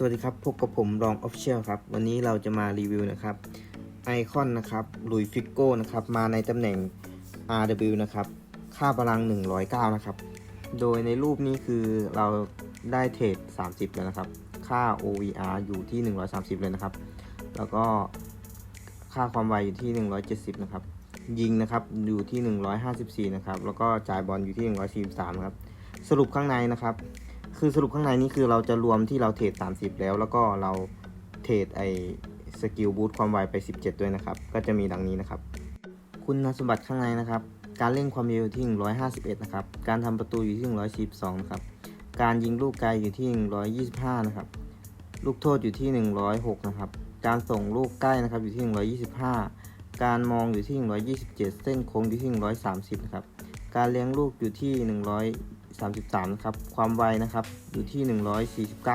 สวัสดีครับ พบกับผมรองออฟเชียลครับ วันนี้เราจะมารีวิวนะครับไอคอนนะครับลุยฟิกโก้นะครับ มาในตำแหน่ง RW นะครับ ค่าพลัง 109 นะครับ โดยในรูปนี้คือเราได้เทรด30 แล้วนะครับ ค่า OVR อยู่ที่ 130 เลยนะครับ แล้วก็ค่าความไวอยู่ที่ 170 นะครับ ยิงนะครับอยู่ที่ 154 นะครับ แล้วก็จ่ายบอลอยู่ที่ 143 นะครับ สรุปข้างในนะครับ คือสรุปข้างในนี่คือเราจะรวมที่เราเทรด30 แล้ว แล้วก็เราเทรดไอสกิลบูทความไวไป 17 ด้วยนะครับ ก็จะมีดังนี้นะครับ คุณสมบัติข้างในนะครับ การเล่นความเร็วอยู่ที่ 151 นะครับ การทำประตูอยู่ที่ 142 นะครับ การยิงลูกไกลอยู่ที่ 125 นะครับ ลูกโทษอยู่ที่ 106 นะครับ การส่งลูกใกล้นะครับอยู่ที่ 125 การมองอยู่ที่ 127 เส้นโค้งอยู่ที่ 130 นะครับ การเลี้ยงลูกอยู่ที่ 33นะครับ ความไวนะครับอยู่ที่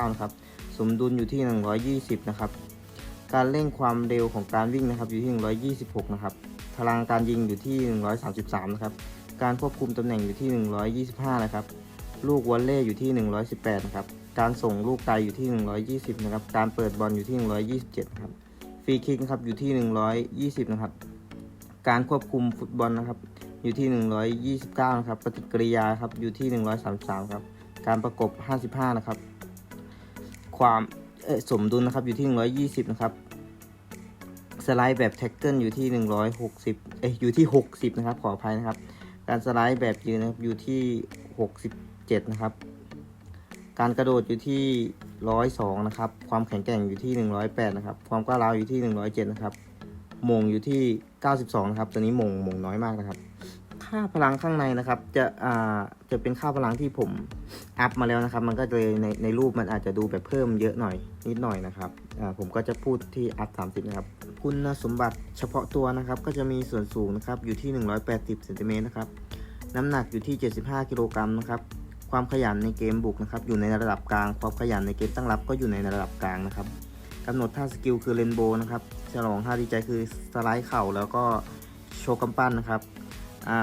149 นะครับ สมดุลอยู่ที่ 120 นะครับ การเร่งความเร็วของการวิ่งนะครับอยู่ที่ 126 นะครับ พลังการยิงอยู่ที่ 133 นะครับ การควบคุมตำแหน่งอยู่ที่ 125 นะครับ ลูกวอลเล่อยู่ที่ 118 นะครับ การส่งลูกไกลอยู่ที่ 120 นะครับ การเปิดบอลอยู่ที่ 127 นะครับ ฟรีคิกนะครับอยู่ที่ 120 นะครับ การควบคุมฟุตบอลนะครับ อยู่ที่ 129 นะครับ ปฏิกิริยาครับอยู่ที่ 133 ครับ การประกบ 55 นะครับ ความเอ่อสมดุลนะครับอยู่ที่ 120 นะครับ สไลด์แบบแท็กเกิลอยู่ที่ 160 เอ้ยอยู่ที่ 60 นะครับ ขออภัยนะครับ การสไลด์แบบยืนนะครับอยู่ที่ 67 นะครับ การกระโดดอยู่ที่ 102 นะครับ ความแข็งแกร่งอยู่ที่ 108 นะครับ ความก้าวร้าวอยู่ที่ 107 นะครับมงอยู่ที่ 92 นะครับ ตัวนี้มงมงน้อยมากนะครับ ค่าพลังข้างในนะครับ จะอ่าจะเป็นค่าพลังที่ผมอัพมาแล้วนะครับ มันก็เลยในในรูปมันอาจจะดูแบบเพิ่มเยอะหน่อยนิดหน่อยนะครับอ่าผมก็จะพูดที่อัพ 30 นะครับ คุณสมบัติเฉพาะตัวนะครับ ก็จะมีส่วนสูงนะครับ อยู่ที่ 180เซนติเมตรนะครับ น้ำหนักอยู่ที่ 75 กิโลกรัมนะครับ ความขยันในเกมบุกนะครับ อยู่ในระดับกลาง ความขยันในเกมตั้งรับก็อยู่ในระดับกลางนะครับกำหนดท่าสกิลคือเรนโบว์นะครับ ฉลองท่าดีใจคือสไลด์เข่าแล้วก็โชว์กำปั้นนะครับอ่า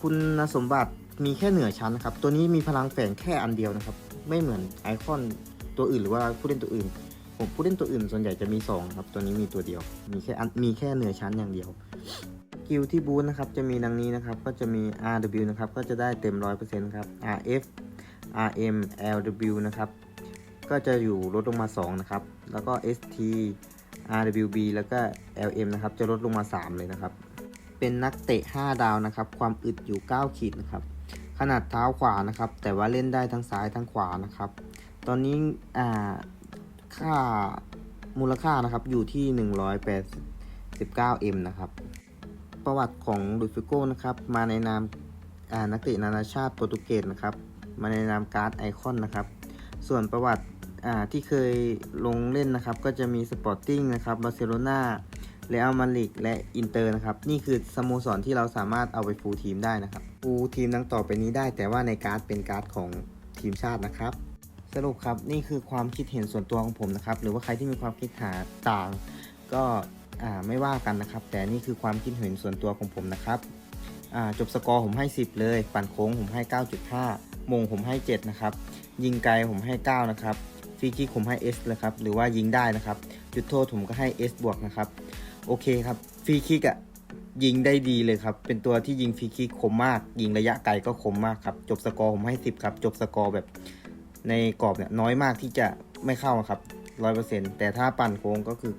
คุณสมบัติมีแค่เหนือชั้นนะครับ ตัวนี้มีพลังแฝงแค่อันเดียวนะครับ ไม่เหมือนไอคอนตัวอื่นหรือว่าผู้เล่นตัวอื่น ผมผู้เล่นตัวอื่นส่วนใหญ่จะมี2ครับ ตัวนี้มีตัวเดียว มีแค่อันมีแค่เหนือชั้นอย่างเดียวกิลที่บูทนะครับ จะมีดังนี้นะครับ ก็จะมี RW นะครับ ก็จะได้เต็ม 100%ครับ RF RM LW นะครับ ก็จะอยู่ลดลงมา 2 นะครับ แล้วก็ ST RWB แล้วก็ LM นะครับ จะลดลงมา 3 เลยนะครับ เป็นนักเตะ 5 ดาวนะครับ ความอึดอยู่ 9 ขีดนะครับ ขนาดเท้าขวานะครับ แต่ว่าเล่นได้ทั้งซ้ายทั้งขวานะครับ ตอนนี้อ่าค่ามูลค่านะครับอยู่ที่ 189M นะครับ ประวัติของลุยฟิโก้นะครับ มาในนามานักเตะนานาชาติโปรตุเกสนะครับ มาในนามการ์ดไอคอนนะครับ ส่วนประวัติ ที่เคยลงเล่นนะครับ ก็จะมีสปอร์ติ้งนะครับบาร์เซโลนาเรอัลมาดริดและอินเตอร์นะครับ นี่คือสโมสรที่เราสามารถเอาไปฟูลทีมได้นะครับฟูลทีมดังต่อไปนี้ได้แต่ว่าในการ์ดเป็นการ์ดของทีมชาตินะครับ สรุปครับนี่คือความคิดเห็นส่วนตัวของผมนะครับ หรือว่าใครที่มีความคิดหาต่าง ก็ไม่ว่ากันนะครับ แต่นี่คือความคิดเห็นส่วนตัวของผมนะครับจบสกอร์ผมให้ 10 เลย ปั่นโค้งผมให้ 9.5 มงผมให้ 7 นะครับ ยิงไกลผมให้ 9 นะครับ ฟรีคิกผมให้ S นะครับหรือว่ายิงได้นะครับ จุดโทษผมก็ให้ S บวกนะครับโอเคครับฟรีคิกอะยิงได้ดีเลยครับ เป็นตัวที่ยิงฟรีคิกคมมาก ยิงระยะไกลก็คมมากครับ จบสกอร์ผมให้ 10 ครับ จบสกอร์แบบในกรอบเนี่ยน้อยมากที่จะไม่เข้าครับร้อยเปอร์เซ็นต์แต่ถ้าปั่นโค้งก็คือ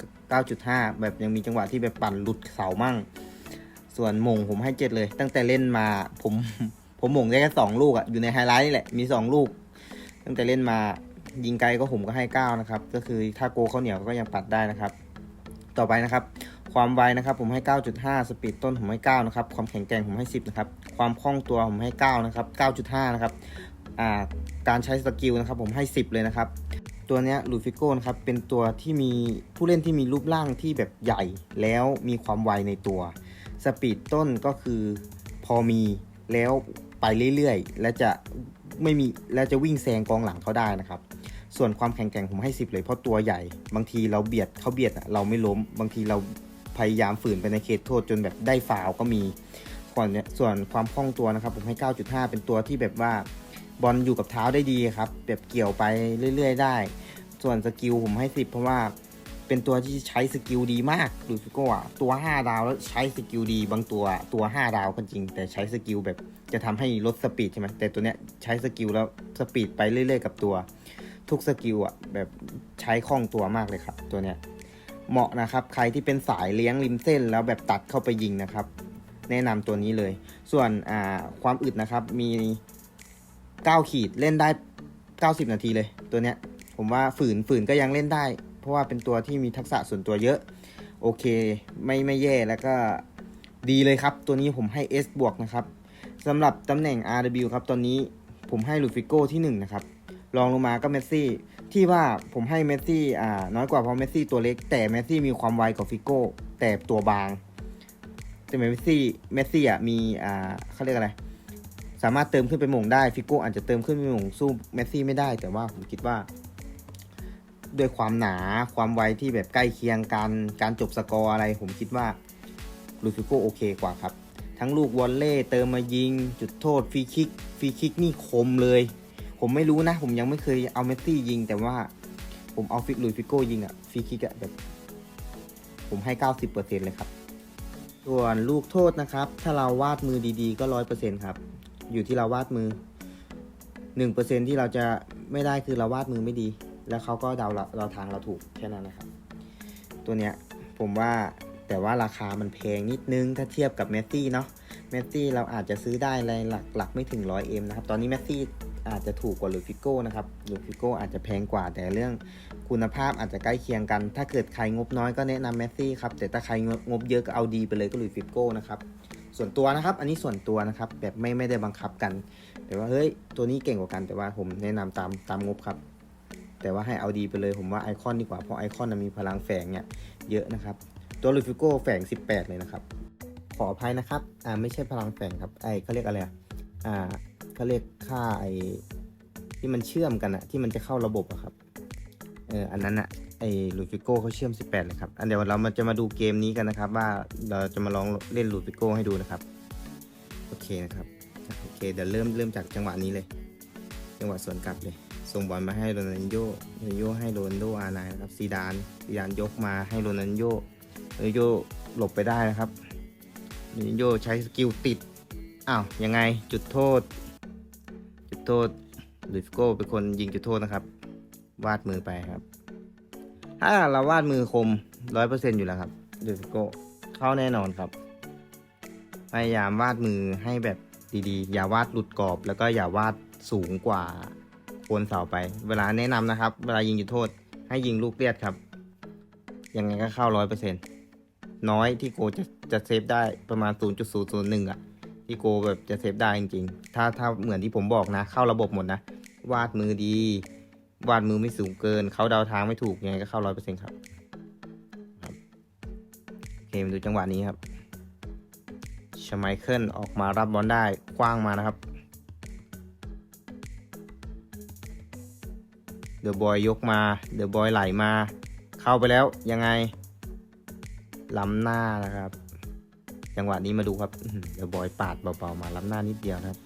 9.5 แบบยังมีจังหวะที่แบบปั่นหลุดเสามั่ง ส่วนมงผมให้ 7 เลย ตั้งแต่เล่นมาผมผมมงได้แค่2ลูกอะอยู่ในไฮไลท์นี่แหละมี 2 ลูก ตั้งแต่เล่นมา ยิงไกลก็ผมก็ให้ 9 นะครับ ก็คือถ้าโกเข้าเหนียวก็ยังปัดได้นะครับ ต่อไปนะครับ ความไวนะครับผมให้ 9.5 สปีดต้นผมให้ 9 นะครับ ความแข็งแกร่งผมให้ 10 นะครับ ความคล่องตัวผมให้ 9 นะครับ 9.5 นะครับอ่าการใช้สกิลนะครับผมให้ 10 เลยนะครับ ตัวนี้ลูฟิโก้นะครับเป็นตัวที่มีผู้เล่นที่มีรูปร่างที่แบบใหญ่ แล้วมีความไวในตัว สปีดต้นก็คือพอมีแล้วไปเรื่อยๆ และจะไม่มีและจะวิ่งแซงกองหลังเขาได้นะครับ ส่วนความแข็งแกร่งผมให้ 10 เลยเพราะตัวใหญ่ บางทีเราเบียดเขาเบียดเราไม่ล้ม บางทีเราพยายามฝืนไปในเขตโทษจนแบบได้ฟาวก็มีก่อนเนี้ยส่วนความคล่องตัวนะครับ ผมให้ 9.5 เป็นตัวที่แบบว่าบอลอยู่กับเท้าได้ดีครับแบบเกี่ยวไปเรื่อย ๆ ได้ ส่วนสกิลผมให้สิบเพราะว่าเป็นตัวที่ใช้สกิลดีมากลูฟิโก้อะตัว 5 ดาวแล้วใช้สกิลดีบางตัวตัว 5 ดาวก็จริง แต่ใช้สกิลแบบจะทำให้ลดสปีดใช่ไหมแต่ตัวเนี้ยใช้สกิลแล้วสปีดไปเรื่อย ๆ กับตัว ทุกสกิลอะแบบใช้คล่องตัวมากเลยครับ ตัวเนี้ยเหมาะนะครับใครที่เป็นสายเลี้ยงริมเส้น แล้วแบบตัดเข้าไปยิงนะครับ แนะนำตัวนี้เลย ส่วนอ่าความอึดนะครับมี 9 ขีดเล่นได้ 90 นาทีเลยตัวเนี้ยผมว่าฝืนฝืนก็ยังเล่นได้ เพราะว่าเป็นตัวที่มีทักษะส่วนตัวเยอะ โอเค ไม่ไม่แย่แล้วก็ดีเลยครับ ตัวนี้ผมให้ S บวกนะครับสำหรับตำแหน่ง RW ครับ ตอนนี้ผมให้ลูฟิโก้ที่ 1 นะครับ รองลงมาก็เมสซี่ ที่ว่าผมให้เมสซี่อ่าน้อยกว่าเพราะเมสซี่ตัวเล็ก แต่เมสซี่มีความไวกว่าฟิโก้ แต่ตัวบาง แต่เมสซี่เมสซี่อะมีอ่าเขาเรียกอะไร สามารถเติมขึ้นไปมงได้ฟิโก้อาจจะเติมขึ้นไปมงสู้เมสซี่ไม่ได้ แต่ว่าผมคิดว่าด้วยความหนาความไวที่แบบใกล้เคียงกันการจบสกอร์อะไร ผมคิดว่าลูฟิโก้โอเคกว่าครับ ทั้งลูกวอลเล่เติมมายิง จุดโทษฟรีคิกฟรีคิกนี่คมเลย ผมไม่รู้นะ ผมยังไม่เคยเอาเมสซี่ยิง แต่ว่าผมเอาฟิกลุยฟิโก้ยิงอะฟรีคิกอะแบบ ผมให้ 90%เลยครับ ส่วนลูกโทษนะครับ ถ้าเราวาดมือดีๆ ก็ร้อยเปอร์เซ็นครับ อยู่ที่เราวาดมือหนึ่งเปอร์เซ็นที่เราจะไม่ได้คือเราวาดมือไม่ดี แล้วเขาก็เดาเราเราทางเราถูกแค่นั้นนะครับ ตัวเนี้ยผมว่าแต่ว่าราคามันแพงนิดนึงถ้าเทียบกับเมสซี่เนาะเมสซี่เราอาจจะซื้อได้ในหลักหลักไม่ถึงร้อยเอ็มนะครับ ตอนนี้เมสซี่ อาจจะถูกกว่าลูฟิโก้นะครับลูฟิโก้อาจจะแพงกว่าแต่เรื่องคุณภาพอาจจะใกล้เคียงกัน ถ้าเกิดใครงบน้อยก็แนะนำเมสซี่ครับ แต่ถ้าใครงบเยอะก็เอาดีไปเลยก็ลูฟิโก้นะครับ ส่วนตัวนะครับ อันนี้ส่วนตัวนะครับ แบบไม่ไม่ได้บังคับกัน แต่ว่าเฮ้ยตัวนี้เก่งกว่ากัน แต่ว่าผมแนะนำตามตามงบครับ แต่ว่าให้เอาดีไปเลยผมว่าไอคอนดีกว่าเพราะไอคอนนมีพลังแฝงเนี่ยเยอะนะครับ ตัวลูฟิโก้แฝง 18 เลยนะครับ ขออภัยนะครับ อ่าไม่ใช่พลังแฝงครับ ไอเขาเรียกอะไรอ่า เขาเรียกค่าไอที่มันเชื่อมกันอะที่มันจะเข้าระบบอะครับเอออันนั้นอะไอลูฟิโก้เขาเชื่อม 18เลยครับอันเดี๋ยวเรามาจะมาดูเกมนี้กันนะครับ ว่าเราจะมาลองเล่นลูฟิโก้ให้ดูนะครับโอเคนะครับโอเคเดี๋ยวเริ่มเริ่มจากจังหวะนี้เลย จังหวะสวนกลับเลยส่งบอลมาให้โรนัลโยโรนัลโยให้โรนโดอาร์ไนน์นะครับซีดานซีดานยกมาให้โรนัลโยโรนัลโยหลบไปได้นะครับโรนัลโยใช้สกิลติดอ้าวยังไงจุดโทษ โทษลุยฟิโก้เป็นคนยิงจุดโทษนะครับ วาดมือไปครับ ถ้าเราวาดมือคมร้อยเปอร์เซ็นอยู่แล้วครับลุยฟิโก้เข้าแน่นอนครับ พยายามวาดมือให้แบบดีๆ อย่าวาดหลุดกรอบ แล้วก็อย่าวาดสูงกว่าโคนเสาไป เวลาแนะนำนะครับ เวลายิงจุดโทษ ให้ยิงลูกเลียดครับ ยังไงก็เข้าร้อยเปอร์เซ็นน้อยที่โกจะจะเซฟได้ประมาณ 0.001อะ ที่โกแบบจะเซฟได้จริงๆ ถ้าถ้าเหมือนที่ผมบอกนะ เข้าระบบหมดนะ วาดมือดี วาดมือไม่สูงเกิน เขาเดาทางไม่ถูกยังไงก็เข้าร้อยเปอร์เซ็นครับครับโอเคมาดูจังหวะนี้ครับชไมเคิลออกมารับบอลได้กว้างมานะครับเดอะบอยยกมาเดอะบอยไหลมา เข้าไปแล้วยังไงล้ำหน้านะครับ จังหวะนี้มาดูครับอื้อหือเดอะบอยปาดเบาๆมาล้ำหน้านิดเดียวนะครับ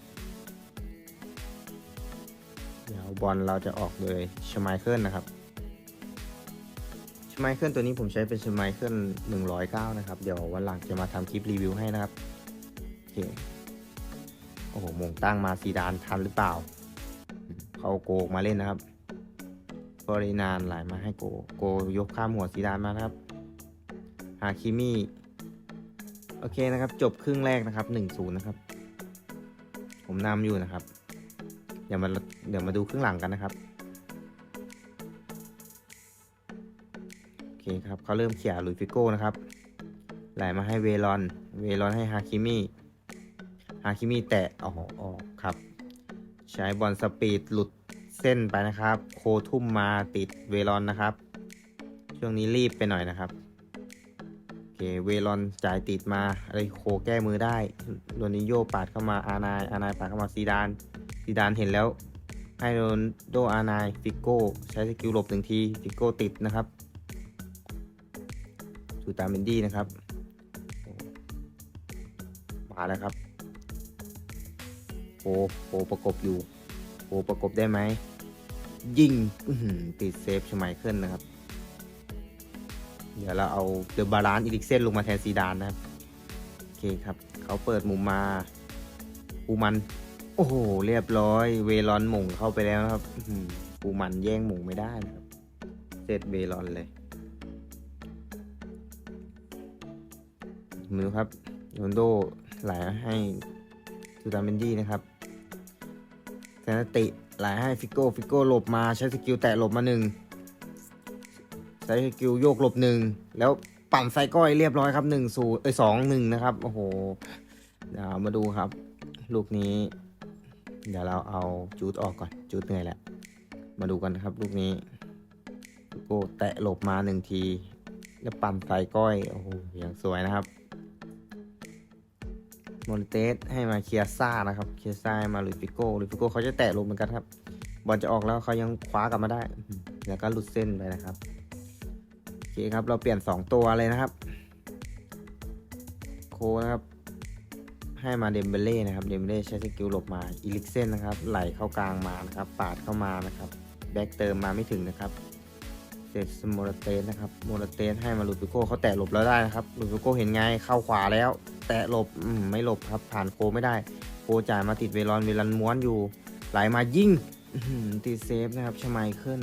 เดี๋ยวบอลเราจะออกเลยชไมเคิลนะครับชไมเคิลตัวนี้ผมใช้เป็นชไมเคิล109 นะครับ เดี๋ยววันหลังจะมาทำคลิปรีวิวให้นะครับโอเคโอ้โหมงตั้งมาซีดานทันหรือเปล่า เขาโกกมาเล่นนะครับฟอรินานไหลมาให้โกโกยกข้ามหัวซีดานมานะครับฮาคิมิ โอเคนะครับ จบครึ่งแรกนะครับหนึ่งศูนย์นะครับ ผมนำอยู่นะครับ เดี๋ยวมาเดี๋ยวมาดูครึ่งหลังกันนะครับโอเคครับเขาเริ่มเขี่ยลุยฟิโก้นะครับไหลมาให้เวลอน เวลอนให้ฮาคิมิฮาคิมิแตะออกออกครับ ใช้บอลสปีดหลุดเส้นไปนะครับ โคทุ่มมาติดเวลอนนะครับ ช่วงนี้รีบไปหน่อยนะครับ เคเวลอนจ่ายติดมาอะไรโคแก้มือได้โรนิโยปาดเข้ามาอานายอานายปาดเข้ามาซีดานซีดานเห็นแล้วให้โรนโดอานายฟิโก้ใช้สกิลหลบหนึ่งทีฟิโก้ติดนะครับสูตามเมนดี้นะครับมาแล้วครับโอโอประกบอยู่โอประกบได้ไหมยิงติดเซฟชไมเคิลนะครับ เดี๋ยวเราเอาเดอะบาลานซ์อีลิกเซนลงมาแทนซีดานนะครับ โอเคครับ เขาเปิดมุมมาปูมัน โอ้โห เรียบร้อย เวลอนหม่งเข้าไปแล้วครับปูมันแย่งหม่งไม่ได้นะครับเสร็จเวลอนเลยมือครับโรนโดไหลให้ซูดาเมนดี้นะครับแซนติไหลให้ฟิโก้ ฟิโก้หลบมาใช้สกิลแตะหลบมาหนึ่ง ใช้สกิลโยกหลบหนึ่งแล้วปั่นไซก้อยเรียบร้อยครับหนึ่งศูนย์เอ้ยสองหนึ่งนะครับ โอ้โห เดี๋ยวมาดูครับ ลูกนี้ เดี๋ยวเราเอาจูดออกก่อน จูดเหนื่อยแล้ว มาดูกันนะครับ ลูกนี้โก้แตะหลบมาหนึ่งที แล้วปั่นไซก้อย โอ้โหอย่างสวยนะครับมอนเตสให้มาเคียซ่านะครับ เคียซ่ามาลุยฟิโก้ลุยฟิโก้เขาจะแตะลงเหมือนกันครับ บอลจะออกแล้วเขายังคว้ากลับมาได้ แล้วก็หลุดเส้นไปนะครับ เคครับ เราเปลี่ยน 2 ตัวเลยนะครับ โคนะครับ ให้มาเดมเบเล่นะครับ เดมเบเล่ใช้สกิลหลบมาอีลิกเซนนะครับ ไหลเข้ากลางมานะครับ ปาดเข้ามานะครับ แบ็กเติมมาไม่ถึงนะครับเสร็จโมราเตสนะครับโมราเตสให้มาลูปิโก้เขาแตะหลบแล้วได้นะครับลูปิโก้เห็นไงเข้าขวาแล้ว แตะหลบมไม่หลบครับ ผ่านโคไม่ได้ โคจ่ายมาติดเวลอนเวลอนม้วนอยู่ ไหลมายิงติดเซฟนะครับชไมเคิล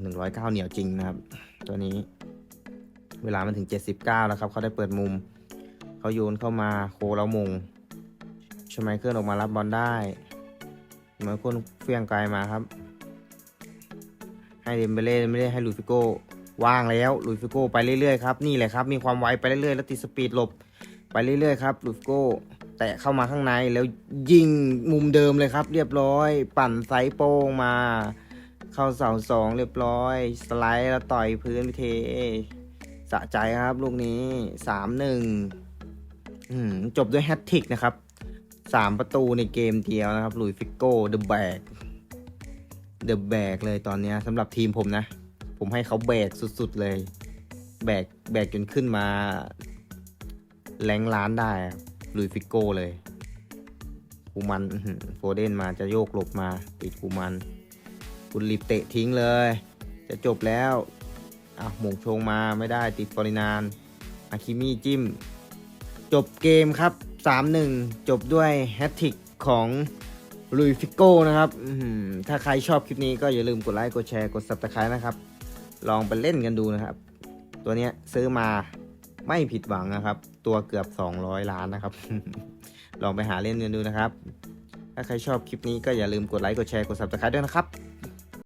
หนึ่งร้อยเก้าเหนียวจริงนะครับ ตัวนี้ เวลามันถึง 79 แล้วครับ เขาได้เปิดมุม เขาโยนเข้ามาโคแล้วมงชไมเคิลออกมารับบอลได้เหมือนคนเฟี้ยงไกลมาครับ ให้เดมเบเล่ไม่ได้ให้ลุยฟิโก้ว่างแล้วลุยฟิโก้ไปเรื่อยๆครับนี่แหละครับ มีความไวไปเรื่อยๆแล้วติดสปีดหลบไปเรื่อยๆครับลุยฟิโก้แตะเข้ามาข้างในแล้วยิงมุมเดิมเลยครับ เรียบร้อย ปั่นไซโป้งมา เข้าเสาสองเรียบร้อย สไลด์แล้วต่อยพื้นไปเทสะใจครับลูกนี้สามหนึ่งจบด้วยแฮตทริกนะครับสามประตูในเกมเดียวนะครับ ลุยฟิกโก้เดอะแบกเดอะแบกเลยตอนนี้สำหรับทีมผมนะ ผมให้เขาแบกสุดๆเลย แบกแบกจนขึ้นมาแรงล้านได้ลุยฟิกโก้เลยกูมันอื้อหือโฟเดนมาจะโยกหลบมาติดกูมัน คุณรีบเตะทิ้งเลย จะจบแล้วอะหมงชงมาไม่ได้ติดปรินานอาคิมี่จิ้ม จบเกมครับ 3-1 จบด้วยแฮตทิกของลุยฟิโก้นะครับถ้าใครชอบคลิปนี้ก็อย่าลืมกดไลค์กดแชร์กด subscribe นะครับ ลองไปเล่นกันดูนะครับ ตัวเนี้ยซื้อมาไม่ผิดหวังนะครับ ตัวเกือบ 200 ล้านนะครับ ลองไปหาเล่นกันดูนะครับ ถ้าใครชอบคลิปนี้ก็อย่าลืมกดไลค์กดแชร์กด subscribe ด้วยนะครับ